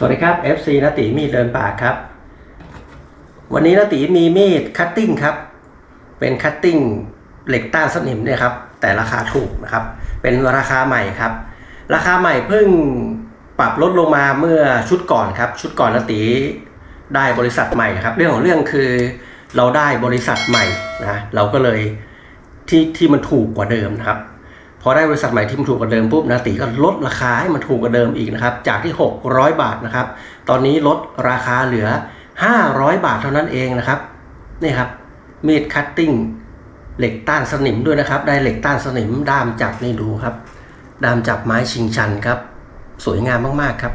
สวัสดีครับ FC นติมีดเดินป่าครับ วันนี้นติมีมีดคัตติ้งครับ เป็นคัตติ้งเหล็กต้านสนิมเนี่ยครับ แต่ราคาถูกนะครับ เป็นราคาใหม่ครับ ราคาใหม่เพิ่งปรับลดลงมาเมื่อชุดก่อนครับ ชุดก่อนนติได้บริษัทใหม่ครับ เรื่องของเรื่องคือเราได้บริษัทใหม่นะ เราก็เลยที่ที่มันถูกกว่าเดิมนะครับ อได้บริษัทใหม่ที่มันถูกกว่าเดิมปุ๊บนาติก็ลดราคาให้มันถูกกว่าเดิมอีกนะครับจากที่ 600 บาทนะครับ ตอนนี้ลดราคาเหลือ 500 บาทเท่านั้นเองนะครับนี่ครับมีดคัตติ้งเหล็กต้านสนิมด้วยนะครับ ได้เหล็กต้านสนิมด้ามจับนี่ดูครับ ด้ามจับไม้ชิงชันครับ สวยงามมากๆครับ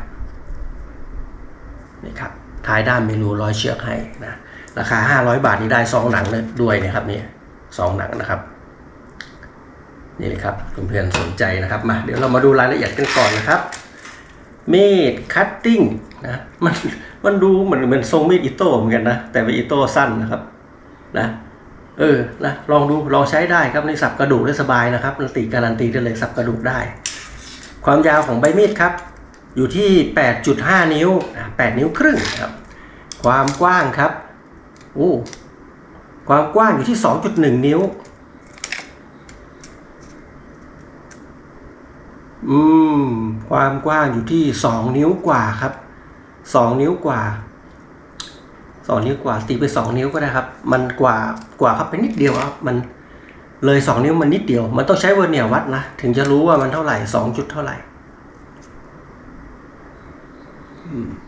นี่ครับท้ายด้ามมีรูร้อยเชือกให้นะราคา 500 บาทนี้ได้ซองหนังด้วยนะครับนี่ซองหนังนะครับ นี่เลยครับเพื่อนๆสนใจนะครับมาเดี๋ยวเรามาดูรายละเอียดกันก่อนนะครับมีดคัตติ้งนะมันมันดูเหมือนเหมือนทรงมีดอิโต้เหมือนกันนะ แต่เป็นอิโต้สั้นนะครับนะเออนะลองดูลองใช้ได้ครับในสับกระดูกได้สบายนะครับนันตีการันตีได้เลยสับกระดูกได้ ความยาวของใบมีดครับ อยู่ที่ 8.5 นิ้ว 8 นิ้วครึ่งครับ ความกว้างครับโอ้ความกว้างอยู่ที่ 2.1 นิ้ว อืม ความกว้างอยู่ที่สองนิ้วกว่าครับสองนิ้วกว่าสองนิ้วกว่าตีไปสองนิ้วก็ได้ครับ มันกว่ากว่าครับเป็นนิดเดียวครับมันเลยสองนิ้วมันนิดเดียว มันต้องใช้เวอร์เนียร์วัดนะ ถึงจะรู้ว่ามันเท่าไหร่สองจุดเท่าไหร่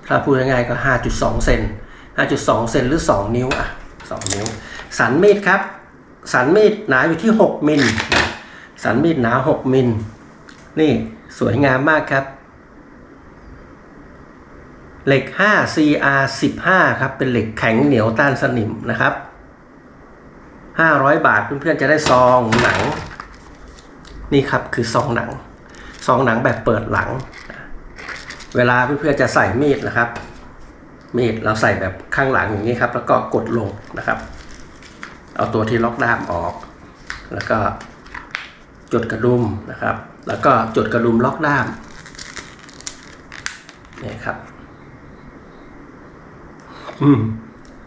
ถ้าพูดง่ายๆก็ห้าจุดสองเซนห้าจุดสองเซนหรือสองนิ้วอะสองนิ้ว สันมีดครับ สันมีดหนาอยู่ที่หกมิลสันมีดหนาหกมิล นี่สวยงามมากครับ เหล็ก 5 CR 15ครับ เป็นเหล็กแข็งเหนียวต้านสนิมนะครับ 500 บาทเพื่อนๆจะได้ซองหนัง นี่ครับคือซองหนัง ซองหนังแบบเปิดหลัง เวลาเพื่อนๆจะใส่มีดนะครับ มีดเราใส่แบบข้างหลังอย่างนี้ครับ แล้วก็กดลงนะครับ เอาตัวที่ล็อกด้ามออก แล้วก็จุดกระดุมนะครับ แล้วก็จดกระดุมล็อกด้ามนี่ครับ อืม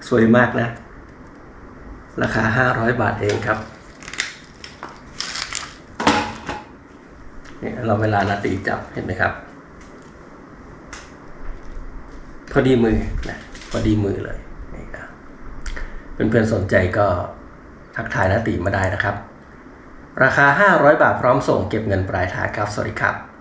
สวยมากนะ ราคาห้าร้อยบาทเองครับเนี่ยเราเวลานาตีจับเห็นไหมครับ พอดีมือนะพอดีมือเลยนี่ครับเพื่อนๆสนใจก็ทักทายนาตีมาได้นะครับ ราคา 500 บาทพร้อมส่งเก็บเงินปลายทางครับ สวัสดีครับ